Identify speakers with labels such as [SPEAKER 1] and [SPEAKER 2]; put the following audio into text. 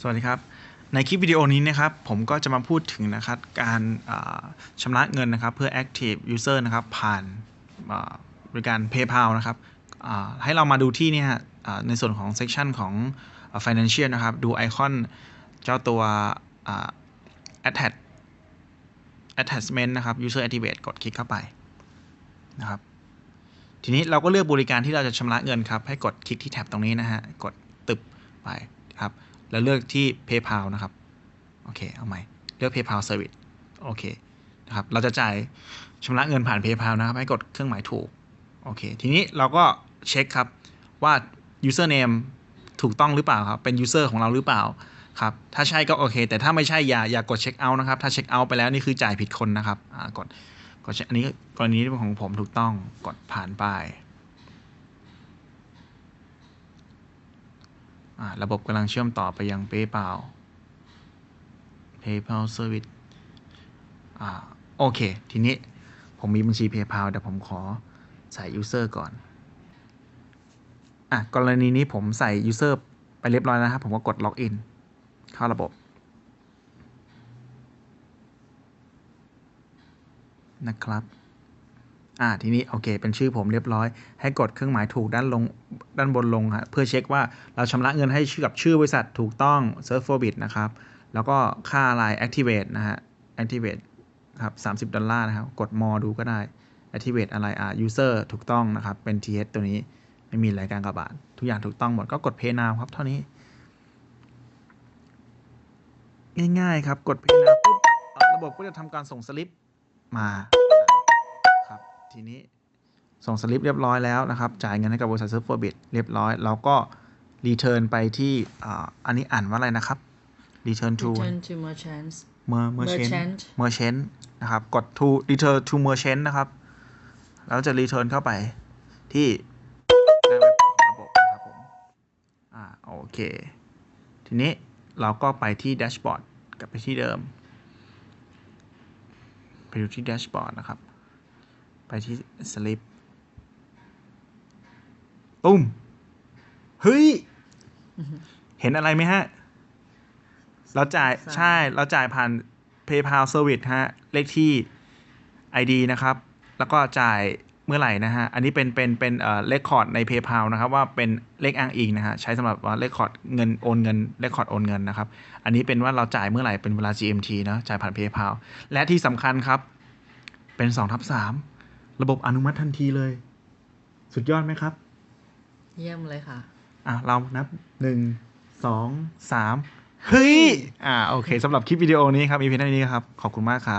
[SPEAKER 1] สวัสดีครับ ในคลิปวิดีโอนี้นะครับผมก็จะมาพูดถึงนะครับการาชำระเงินนะครับเพื่อ Active User นะครับผ่านบริการ PayPal นะครับให้เรามาดูที่เนี่ยฮะในส่วนของ Section ของ Financial นะครับ ดูไอคอนเจ้าตัว Attach Attachment นะครับ User Activate กดคลิกเข้าไปนะครับทีนี้เราก็เลือกบริการที่เราจะชำระเงินครับให้กดคลิกที่แท็บตรงนี้นะฮะกดตึบไปครับ แล้วเลือกที่ PayPal นะครับ โอเค เอาใหม่ เลือก PayPal Service โอเค นะครับ เราจะจ่ายชำระเงินผ่าน PayPal นะครับ ให้กดเครื่องหมายถูก โอเค ทีนี้เราก็เช็คครับว่า username ถูกต้องหรือเปล่าครับ เป็น user ของเราหรือเปล่าครับ ถ้าใช่ก็โอเค แต่ถ้าไม่ใช่อย่าอย่ากดเช็คเอาท์นะครับ ถ้าเช็คเอาท์ไปแล้วนี่คือจ่ายผิดคนนะครับอ่ากด กด อันนี้กรณีของผมถูกต้อง กดผ่านไป อ่า ระบบกำลังเชื่อมต่อไปยัง PayPal PayPal Service อ่าโอเค ทีนี้ผมมีบัญชี PayPal เดี๋ยวผมขอใส่ User ก่อนอะกรณีนี้ผมใส่ User ไปเรียบร้อยแล้วนะครับ ผมก็กด Login เข้าระบบนะครับ อ่าทีนี้โอเค เป็นชื่อผมเรียบร้อย ให้กดเครื่องหมายถูกด้านลงด้านบนลงฮะเพื่อเช็คว่าเราชำระเงินให้ชื่อกับชื่อบริษัทถูกต้อง s e r v e for bit นะครับ แล้วก็ค่าอะไร activate นะฮะ activate ครับ 30 ดอลลาร์นะครับ กด more ดูก็ได้ activate อะไรอ่า user ถูกต้องนะครับ เป็น th ตัวนี้ไม่มีรายการกระบาดทุกอย่างถูกต้องหมดก็กด pay now ครับ เท่านี้ ง่ายๆครับ กด pay now ปุ๊บระบบก็จะทำการส่งสลิปมา ทีนี้ส่งสลิปเรียบร้อยแล้วนะครับ จ่ายเงินให้กับบริษัท s e r v e for bit เรียบร้อยแล้วก็ return ไปที่อ่าอันนี้อ่านว่าอะไรนะครับ return to
[SPEAKER 2] Return to merchants
[SPEAKER 1] mer merchant
[SPEAKER 2] Merchant
[SPEAKER 1] merchant นะครับ กด to return to merchant นะครับแล้วจะ return เข้าไปที่หน้าเว็บของระบบนะครับผม อ่า โอเค ทีนี้เราก็ไปที่แดชบอร์ดกลับไปที่เดิม ไปดูที่แดชบอร์ดนะครับ ไปที่ slip ตุ้ม เฮ้ย เห็นอะไรไหมฮะ เราจ่าย
[SPEAKER 2] ใช่
[SPEAKER 1] ใช่ เราจ่ายผ่าน PayPal Service ฮะ เลขที่ ID นะครับ แล้วก็จ่ายเมื่อไหร่นะฮะ อันนี้เป็นเป็นเป็นเอ่อเลคคอร์ดใน PayPal นะครับ ว่าเป็นเลขอ้างอิงนะฮะ ใช้สำหรับว่าเลคคอร์ดเงินโอนเงินเลคคอร์ดโอนเงินนะครับ อันนี้เป็นว่าเราจ่ายเมื่อไหร่เป็นเวลา GMT นะจ่ายผ่าน PayPal และที่สำคัญครับ เป็น2ทับ3 ระบบอนุมัติทันทีเลย สุดยอดไหมครับ
[SPEAKER 2] เยี่ยมเลยค่ะ
[SPEAKER 1] อะ เรานับหนึ่งสองสามเฮ้ย อ่า โอเคสำหรับคลิปวิดีโอนี้ครับมีเพียงเท่านี้ครับ ขอบคุณมากครับ